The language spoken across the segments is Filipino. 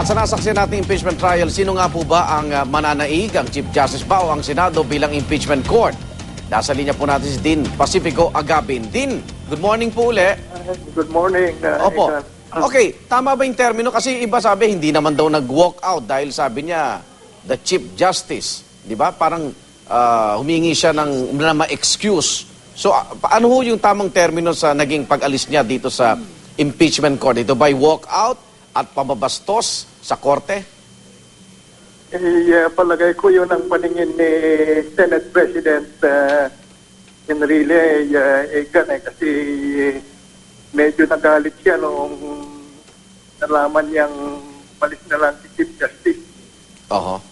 At sa nasaksiyan natin impeachment trial, sino nga po ba ang ah, mananaig, ang Chief Justice ba o ang Senado bilang impeachment court? Nasa linya po natin si Dean Pacifico Agabin. Dean, good morning po uli. Good morning. uh, Opo. Ethan. Okay, tama ba yung termino? Kasi iba sabi, hindi naman daw nag-walk out dahil sabi niya, the Chief Justice. Di ba? Parang ah, humingi siya ng na ma-excuse. So, ah, paano ho yung tamang termino sa naging pag-alis niya dito sa impeachment court? Ito by walk out at pamabastos sa korte? Eh, uh, palagay ko yun ang paningin ni Senate President uh, Enrile uh, Egan eh, kasi medyo nagalit siya noong nalaman niyang malis na lang si Chief Justice. Oho.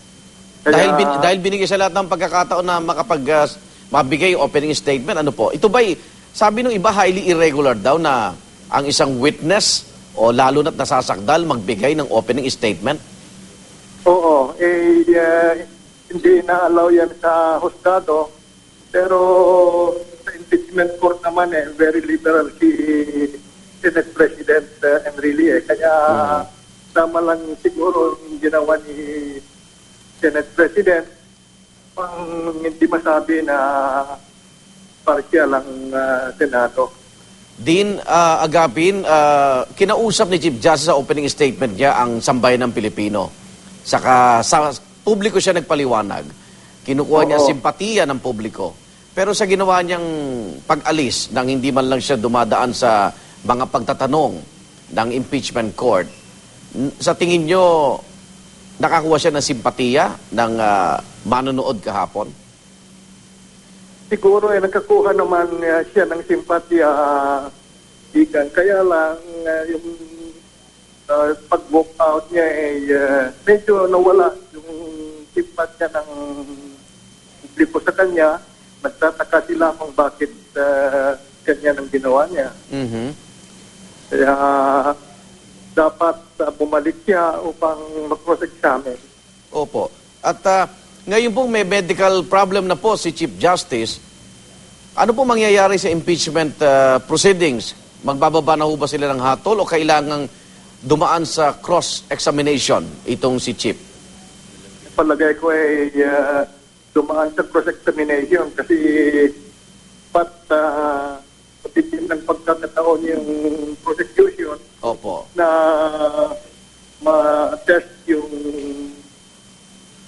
Kaya- Dahil, bin, dahil binigay sa lahat ng pagkakataon na makapag ah, mabigay opening statement, ano po? Ito ba'y, sabi nung iba, highly irregular daw na ang isang witness o lalo na't nasasakdal magbigay ng opening statement? Oo, eh, uh, hindi na-allow yan sa hustado. Pero sa impeachment court naman eh, very liberal si Senate President uh, Enrile. Eh. Kaya tama lang siguro yung ginawa ni Senate President pang hindi masabi na partial ang uh, Senado. Dean ah, Agapin, ah, kinausap ni Chief Justice sa opening statement niya ang sambayan ng Pilipino. Saka sa publiko siya nagpaliwanag. Kinukuha niya Oo. simpatiya ng publiko. Pero sa ginawa niyang pag-alis nang hindi man lang siya dumadaan sa mga pagtatanong ng impeachment court, sa tingin niyo nakakuha siya ng simpatiya ng ah, manonood kahapon? Siguro eh, nagkakuha naman uh, siya ng simpatya uh, ikan. Kaya lang uh, yung uh, pag-walk out niya ay uh, medyo nawala yung simpatya ng publiko sa kanya. Nagtataka sila kung bakit uh, kanya ng ginawa niya. Mhm. Kaya dapat uh, bumalik siya upang mag-cross-examine. Opo. At ah, ngayon po may medical problem na po si Chief Justice. Ano po mangyayari sa impeachment ah, proceedings? Magbababa na ho ba sila ng hatol o kailangang dumaan sa cross-examination itong si Chief? palagay ko ay uh, dumaan sa cross-examination kasi pat uh, patitin ng pagkakataon yung prosecution Opo. na ma-test yung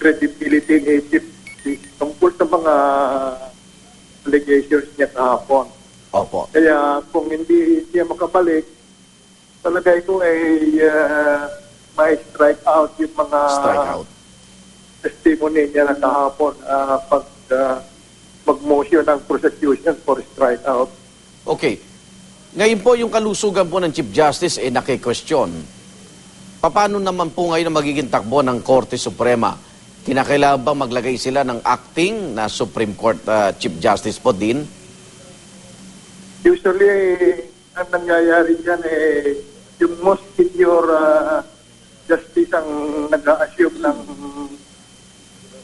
credibility ni Chief tungkol sa mga allegations niya kahapon. Opo. Kaya kung hindi siya makabalik, palagay ko ay uh, may strike out yung mga Strike out. testimony niya na kahapon ah, pag ah, mag-motion ng prosecution for strike out. Okay. Ngayon po yung kalusugan po ng Chief Justice eh nakikwestiyon. Paano naman po ngayon ang magiging takbo ng Korte Suprema? Kinakailangan ba maglagay sila ng acting na Supreme Court ah, Chief Justice po din? Usually, ang nangyayari dyan eh, yung most senior ah, justice ang nag-assume ng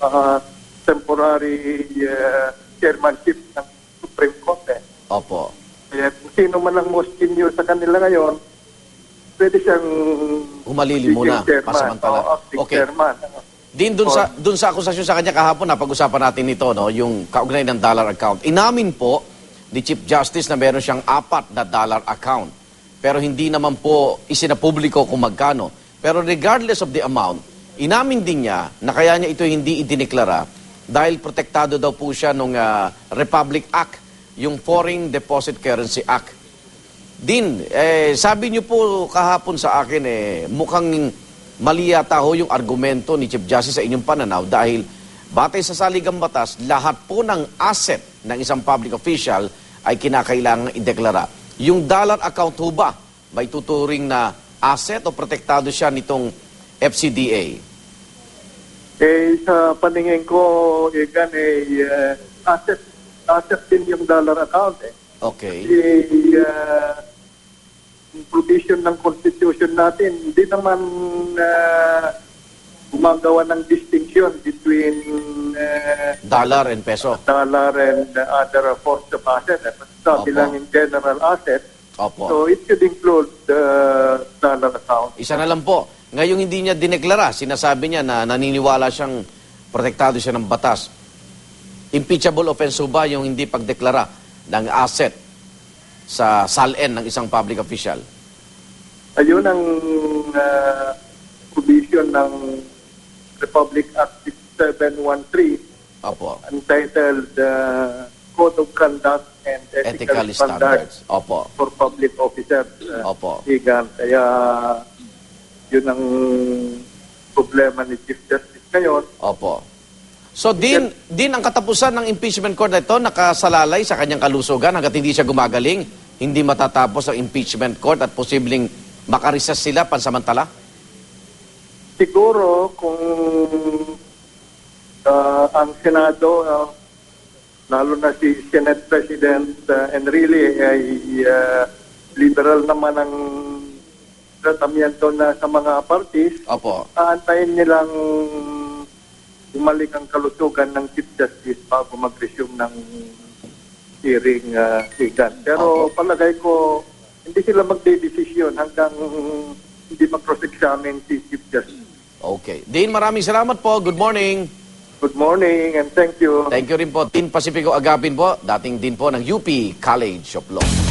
ah, temporary ah, chairmanship ng Supreme Court. Eh. Opo. Kaya kung sino man ang most senior sa kanila ngayon, pwede siyang Humalili muna, chairman, pasamantala. o Okay. chairman. Din dun sa dun sa akusasyon sa kanya kahapon napag-usapan natin ito no, yung kaugnay ng dollar account. Inamin po ni Chief Justice na meron siyang apat na dollar account. Pero hindi naman po isinapubliko kung magkano. Pero regardless of the amount, inamin din niya na kaya niya ito hindi idineklara dahil protektado daw po siya nung ah, Republic Act, yung Foreign Deposit Currency Act. Din, eh, sabi niyo po kahapon sa akin, eh, mukhang mali yata ho yung argumento ni Chief Justice sa inyong pananaw dahil batay sa saligang batas, lahat po ng asset ng isang public official ay kinakailangan ideklara. Yung dollar account ho ba, may tuturing na asset o protektado siya nitong FCDA? Eh, sa paningin ko, Egan, eh, uh, asset, asset din yung dollar account. Eh. Okay. Eh, uh, provision ng Constitution natin, hindi naman uh, gumagawa ng distinction between uh, Dollar and peso. dollar and other forms of asset. Eh. Sabi Opo. lang in general asset. Opo. So it should include the dollar account. Isa na lang po. ngayong hindi niya dineklara, sinasabi niya na naniniwala siyang protektado siya ng batas. Impeachable offense ba yung hindi pagdeklara ng asset sa SALN ng isang public official? Ayun ang ah, provision ng Republic Act 6713 Opo. entitled uh, Code of Conduct and Ethical, Ethical standards. Opo. for Public Officers. uh, Opo. Higan. Kaya yun ang problema ni Chief Justice ngayon. Opo. So din din ang katapusan ng impeachment court na ito nakasalalay sa kanyang kalusugan hanggat hindi siya gumagaling, hindi matatapos ang impeachment court at posibleng makarecess sila pansamantala? Siguro kung uh, ang Senado, uh, lalo na si Senate President uh, Enrile ay uh, liberal naman ang tratamiento na sa mga parties, Opo. aantayin nilang bumalik ang kalusugan ng Chief Justice bago mag-resume ng hearing uh, higan. Pero palagay ko, hindi sila magde-desisyon hanggang hindi mag-cross-examine si Chief Justice. Okay. Dean, maraming salamat po. Good morning. Good morning and thank you. Thank you rin po. Dean Pacifico Agapin po, dating din po ng UP College of Law.